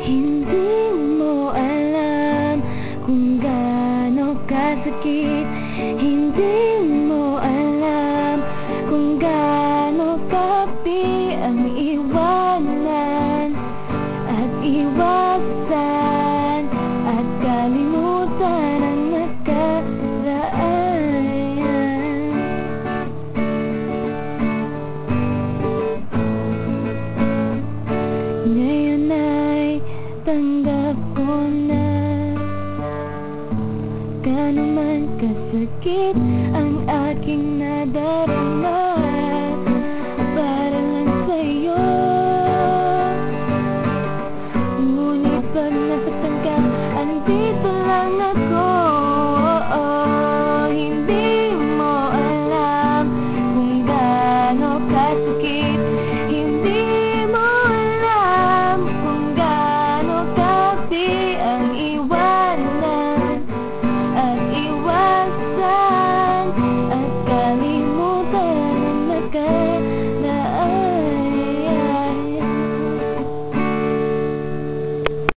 Hindi mo alam kung gaano kasakit Hindi mo alam kung gaano kapi ang iwanan. At iwasan at kalimutan ang nakaraan. Ngayon ay tanggap ko na Gaano man kasakit